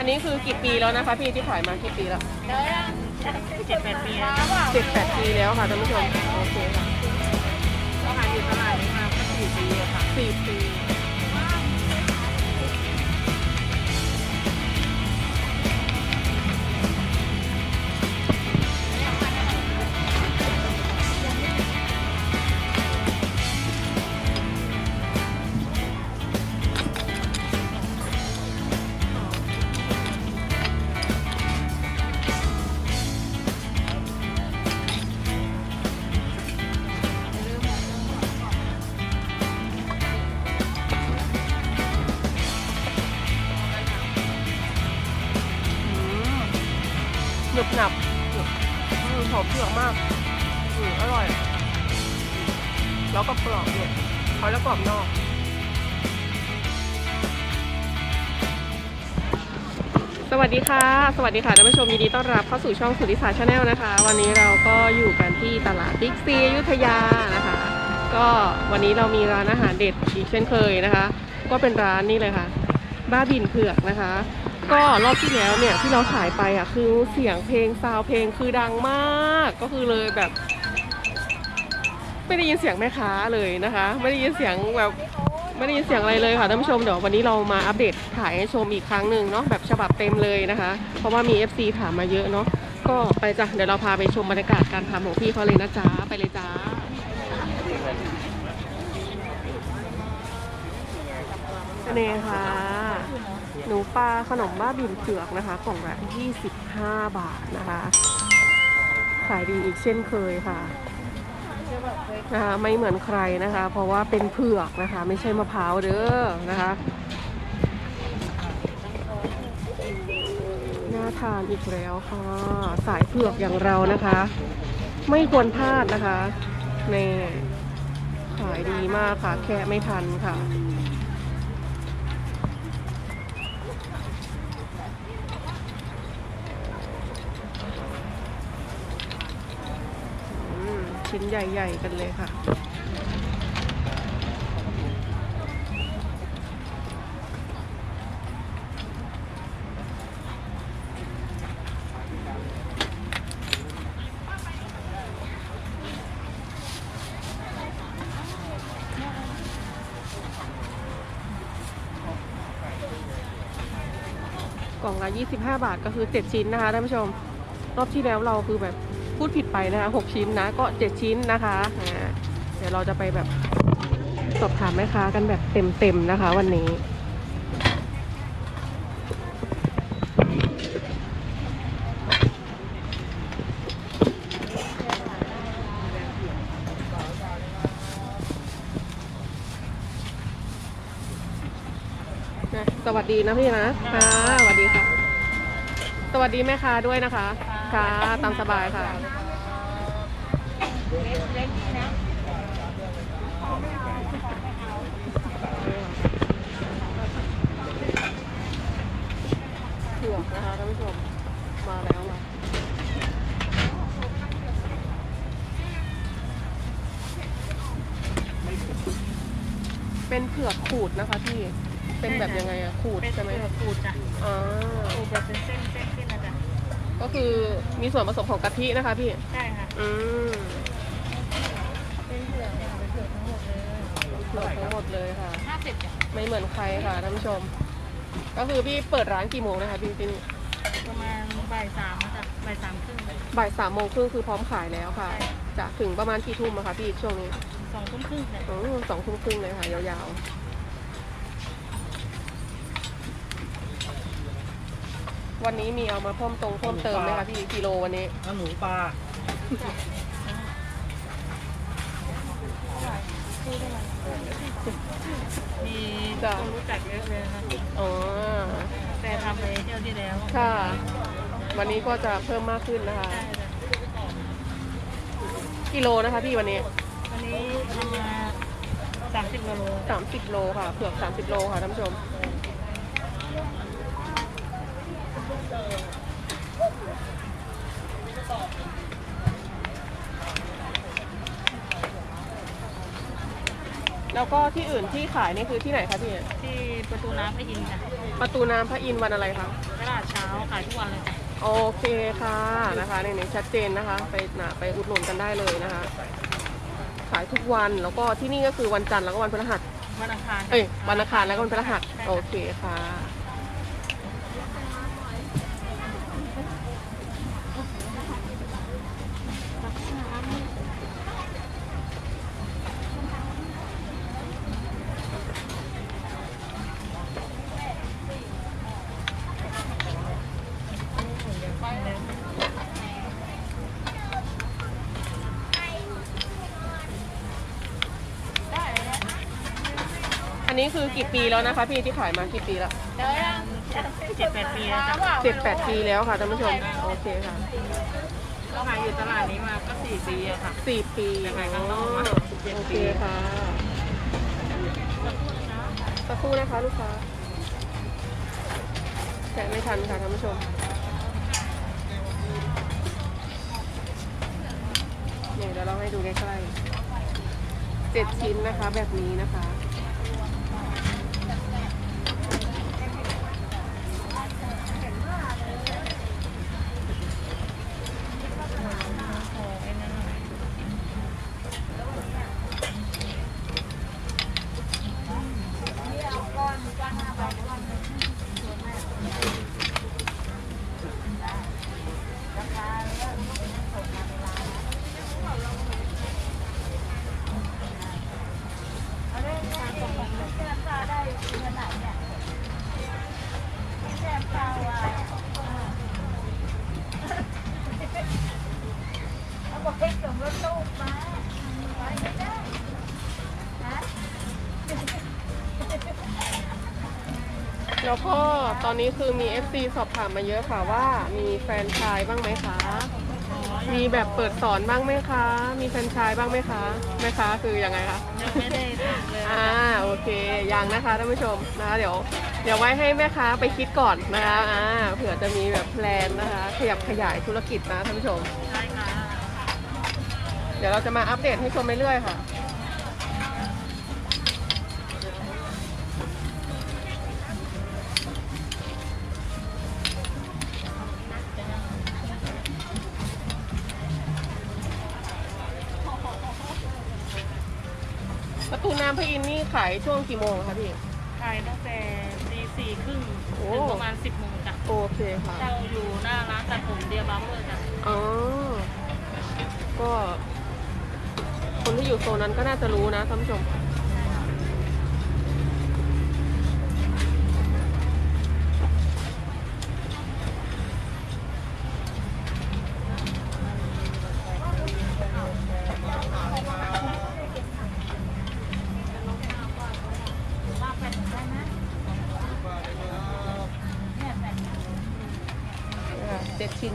อันนี้คือกี่ปีแล้วนะคะพี่ที่ขายมากี่ปีแล้วเจ็ดแปดปีแล้วเจ็ดแปดปีแล้วค่ะท่านผู้ชมโอเคค่ะก็ขายอยู่ตลาดนี้มาก็สี่ปีอะค่ะสี่ปี หอมเผือกมากอืมอร่อย แล้วก็กรอบด้วยเขาแล้วกรอบนอก สวัสดีค่ะ สวัสดีค่ะท่านผู้ชมยินดีต้อนรับเข้าสู่ช่องสุริสาชาแนลนะคะ วันนี้เราก็อยู่กันที่ตลาดบิ๊กซีอยุธยานะคะ ก็วันนี้เรามีร้านอาหารเด็ดอีกเช่นเคยนะคะ ก็เป็นร้านนี้เลยค่ะ บ้าบินเผือกนะคะ ก็รอบที่แล้วเนี่ยที่เราถ่ายไปอะคือเสียงเพลงซาวเพลงคือดังมากก็คือเลยแบบ ไม่ได้ยินเสียงแม่ค้าเลยนะคะ ไม่ได้ยินเสียงแบบไม่ได้ยินเสียงอะไรเลยค่ะท่านผู้ชมเดี๋ยววันนี้เรามาอัปเดตถ่ายให้ชมอีกครั้งหนึ่งเนาะแบบฉบับเต็มเลยนะคะ เพราะว่ามี FC ถามมาเยอะเนาะก็ไปจ้ะเดี๋ยวเราพาไปชมบรรยากาศการทำของพี่เขาเลยนะจ๊ะไปเลยจ้าเน่ค่ะ หนูปลาขนมบ้าบินเผือกนะคะกล่องละ25 บาทนะคะ ขายดีอีกเช่นเคยค่ะนะคะไม่เหมือนใครนะคะ เพราะว่าเป็นเผือกนะคะ ไม่ใช่มะพร้าวเด้อนะคะน่าทานอีกแล้วค่ะ สายเผือกอย่างเรานะคะ ไม่ควรพลาดนะคะในขายดีมากค่ะ แค่ไม่ทันค่ะ อืม ชิ้นใหญ่ ๆ กันเลยค่ะ กล่องละ 25 บาทก็คือ 7 ชิ้นนะคะท่านผู้ชม รอบที่แล้วเราคือแบบ พูดผิดไปนะคะ6ชิ้นนะก็7ชิ้นนะคะเดี๋ยวเราจะไปแบบสอบถามแม่ค้ากันแบบเต็มๆนะคะ วันนี้สวัสดีนะพี่นะค่ะสวัสดีค่ะ สวัสดีแม่ค้าด้วยนะคะ ค่ะ ตามสบายค่ะเล็กๆนะเผือกนะคะท่านผู้ชม มาแล้วมาเป็นเผือกขูดนะคะพี่ เป็นแบบยังไงอะขูดเป็นใช่ไหมเผือกขูดจ้ะอ่าขูดแบบเป็นเส้นเส้นขึ้นนะจ๊ะ ก็คือมีส่วนผสมของกะทินะคะพี่ ใช่ค่ะ อืมเป็นเผือกเนี่ยเป็นเผือกทั้งหมดเลยเผือกทั้งหมดเลยค่ะ ห้าสิบจ้ะไม่เหมือนใครค่ะท่านผู้ชม ก็คือพี่เปิดร้านกี่โมงนะคะพี่ที่นี่ประมาณบ่ายสามนะจ๊ะบ่ายสามครึ่งบ่ายสามโมงครึ่งคือพร้อมขายแล้วค่ะใช่จะถึงประมาณกี่ทุ่มอะคะพี่ช่วงนี้สองทุ่มครึ่งเนี่ย อืมสองทุ่มครึ่งเลยค่ะยาวๆ วันนี้มีเอามาเพิ่มตรงเพิ่มเติมไหมคะพี่กิโลวันนี้น้ำหนูปลามีจ้ะคนรู้จักเยอะเลยนะอ๋อแต่ทำไปเที่ยวที่แล้วค่ะ วันนี้ก็จะเพิ่มมากขึ้นนะคะใช่จ้ะกิโลนะคะพี่วันนี้ วันนี้ทำมาสามสิบกิโล30โลค่ะเผือก30โลค่ะท่านผู้ชม แแล้วก็ที่อื่นที่ขายนี่คือที่ไหนคะพี่ที่ประตูน้ำพระอินทร์จ้ะประตูน้ำพระอินทร์วันอะไรคะตลาดเช้าขายทุกวันเลยจ้ะโอเคค่ะนะคะในนี้ชัดเจนนะคะ ไปนะไปอุดหนุนกันได้เลยนะคะ ขายทุกวันแล้วก็ที่นี่ก็คือวันจันทร์แล้วก็วันพฤหัสวันอังคารเอ้ยวันอังคารแล้วก็วันพฤหัสโอเคค่ะ อันนี้ คือกี่ปีแล้วนะคะ พี่ที่ขายมากี่ปีละเจ็ดแปดปีแล้วจ้ะเจ็ดแปดปีแล้วค่ะท่านผู้ชมโอเคค่ะเราขายอยู่ตลาดนี้มาก็สี่ปีอะค่ะสี่ปีแต่ขายข้างนอกมาเจ็ดโอปีเคค่ะสักครู่นะคะลูกค้าแกะไม่ทันค่ะท่านผู้ชมเนี่ยเดี๋ยวเราให้ดูใกล้ๆเจ็ดชิ้นนะคะแบบนี้นะคะ แล้วก็ตอนนี้คือมี FC สอบถามมาเยอะค่ะว่ามีแฟนชายบ้างไหมคะ มีแบบเปิดสอนบ้างไหมคะ มีแฟรนไชายบ้างไหมคะแม่ค้าคือยังไงคะ ยังไม่ได้ทำเลยอ่าโอเคยังนะคะท่านผู้ชมนะคะเดี๋ยวเดี๋ยวไว้ให้แม่ค้าไปคิดก่อนนะคะอ่าเผื่อจะมีแบบแพลนนะคะ ขยับขยายธุรกิจนะท่านผู้ชมใช่ค่ะ เดี๋ยวเราจะมาอัปเดตให้ชมเรื่อยๆค่ะ ประตูน้ำพระอินทร์นี่ขายช่วงกี่โมงคะพี่ ขายตั้งแต่ตีสี่ครึ่งโอ้ ถึงประมาณสิบโมงจ้ะโอเคค่ะ เราอยู่หน้าร้านตัดผมเดียบัมเบอร์จ้ะอ๋อ ก็ คนที่อยู่โซนนั้นก็น่าจะรู้นะท่านผู้ชม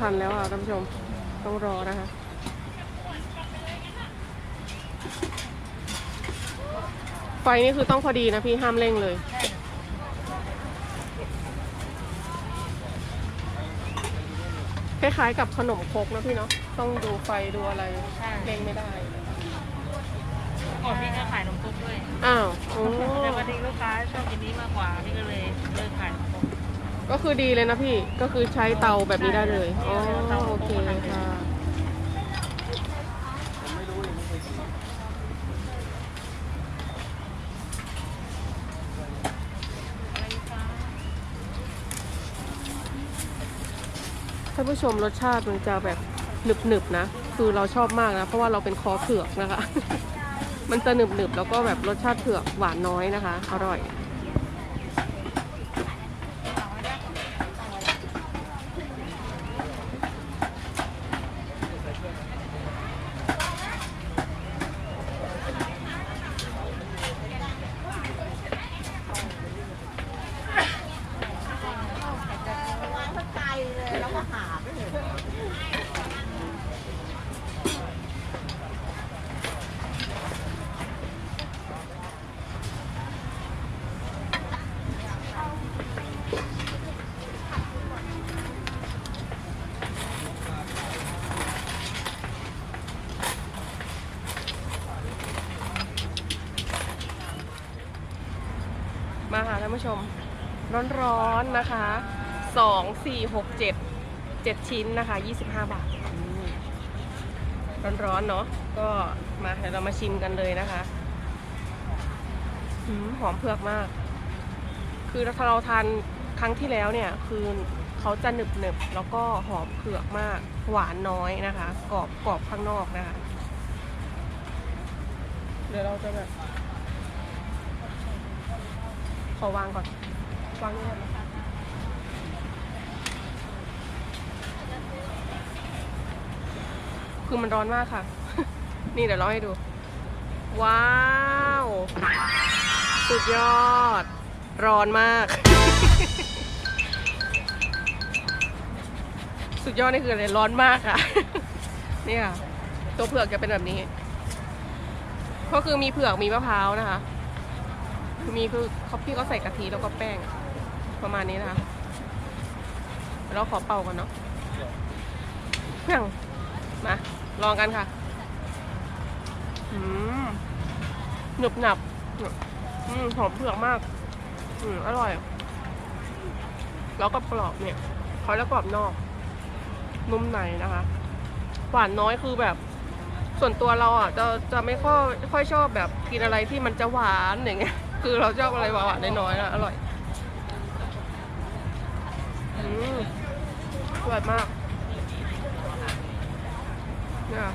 ทันแล้วอะท่านผู้ชมต้องรอนะคะไฟนี่คือต้องพอดีนะพี่ห้ามเร่งเลย คล้ายๆกับขนมครกนะพี่เนาะต้องดูไฟดูอะไรใช่ เร่งไม่ได้เก่อนพี่ก็ขายนมตุ๊กด้วยอ้าวโอ้แต่วันนี้ลูกค้าชอบกินนี้มากกว่าพี่ก็เลยเลิกขายนมตุ๊ กก็คือดีเลยนะพี่ ก็คือใช้เตาแบบนี้ได้เลยใช่อ๋อเตาโอเคค่ะอะไรคะท่านผู้ชมรสชาติมันจะแบบหนึบๆนะ คือเราชอบมากนะ เพราะว่าเราเป็นคอเผือกนะคะ มันจะหนึบๆ แล้วก็แบบรสชาติเผือกหวานน้อยนะคะ อร่อย มาค่ะท่านผู้ชม ร้อนๆนะคะสองสี่หกเจ็ดเจ็ดชิ้นนะคะยี่สิบห้าบาทร้อนๆเนาะก็มาเดี๋ยวเรามาชิมกันเลยนะคะอืมหอมเผือกมาก คือถ้าเราทานครั้งที่แล้วเนี่ยคือเขาจะหนึบๆแล้วก็หอมเผือกมาก หวานน้อยนะคะ กรอบกรอบข้างนอกนะคะ เดี๋ยวเราจะแบบ ขอวางก่อน วางนี่ก่อนนะคือมันร้อนมากค่ะ นี่เดี๋ยวเราให้ดู ว้าว สุดยอด ร้อนมาก สุดยอดนี่คืออะไรร้อนมากค่ะ เนี่ย ตัวเผือกจะเป็นแบบนี้ ก็คือมีเผือกมีมะพร้าวนะคะ มีคือเขาพี่ก็ใส่กะทิแล้วก็แป้ง ประมาณนี้นะคะ เราขอเป่าก่อนเนาะเพียงมา ลองกันค่ะอืมหนึบหนับอืมหอมเผือกมาก อืมอร่อย แล้วก็กรอบเนี่ยเขาแล้วกรอบนอก นุ่มในนะคะ หวานน้อยคือแบบ ส่วนตัวเราอะจะจะไม่ค่อยค่อยชอบแบบกินอะไรที่มันจะหวานอย่างเงี้ย คือเราชอบอะไรหวานๆน้อยๆนะอร่อยอืมอร่อยมากเนี่ย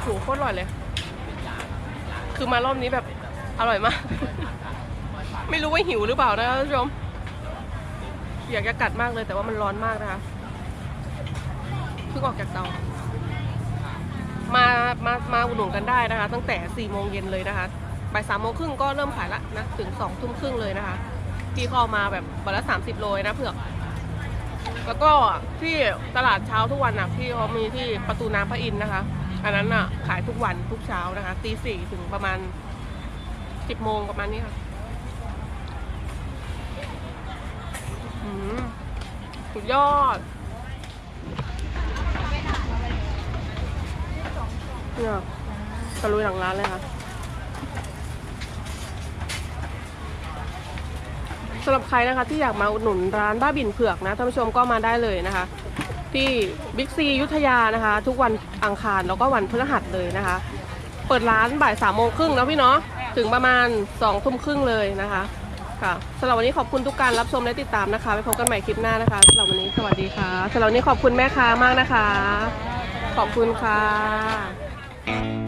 โหโคตรอร่อยเลย คือมารอบนี้แบบอร่อยมาก ไม่รู้ว่าหิวหรือเปล่านะคะท่านผู้ชม อยากจะกัดมากเลยแต่ว่ามันร้อนมากนะคะเพิ่งออกจากเตามา มา มาอุดหนุนกันได้นะคะ ตั้งแต่4ี่โมงเย็นเลยนะคะ บ่ายสามโมงครึ่งก็เริ่มขายละนะถึงสองทุ่มครึ่งเลยนะคะ พี่เข้ามาแบบวันละสามสิบโลยนะเผือก แล้วก็ที่ตลาดเช้าทุกวันอะพี่เขามีที่ประตูน้ำพระอินทร์นะคะ อันนั้นอะขายทุกวันทุกเช้านะคะตีสี่ถึงประมาณสิบโมงประมาณนี้ค่ะอืมสุดยอดเนี่ยตะลุยหลังร้านเลยค่ะำหรับใครนะคะที่อยากมาอุดหนุนร้านบ้าบินเผือกนะท่านผู้ชมก็มาได้เลยนะคะ ที่บิ๊กซียุทธยานะคะ ทุกวันอังคารแล้วก็วันพฤหัสเลยนะคะ เปิดร้านบ่ายสามโมงครึ่งแล้วพี่เนาะถึงประมาณสองทุ่มครึ่งเลยนะคะค่ะสำหรับวันนี้ขอบคุณทุกการรับชมและติดตามนะคะไปพบกันใหม่คลิปหน้านะคะสำหรับวันนี้สวัสดีค่ะสำหรับวันนี้ขอบคุณแม่ค้ามากนะคะ ขอบคุณค่ะ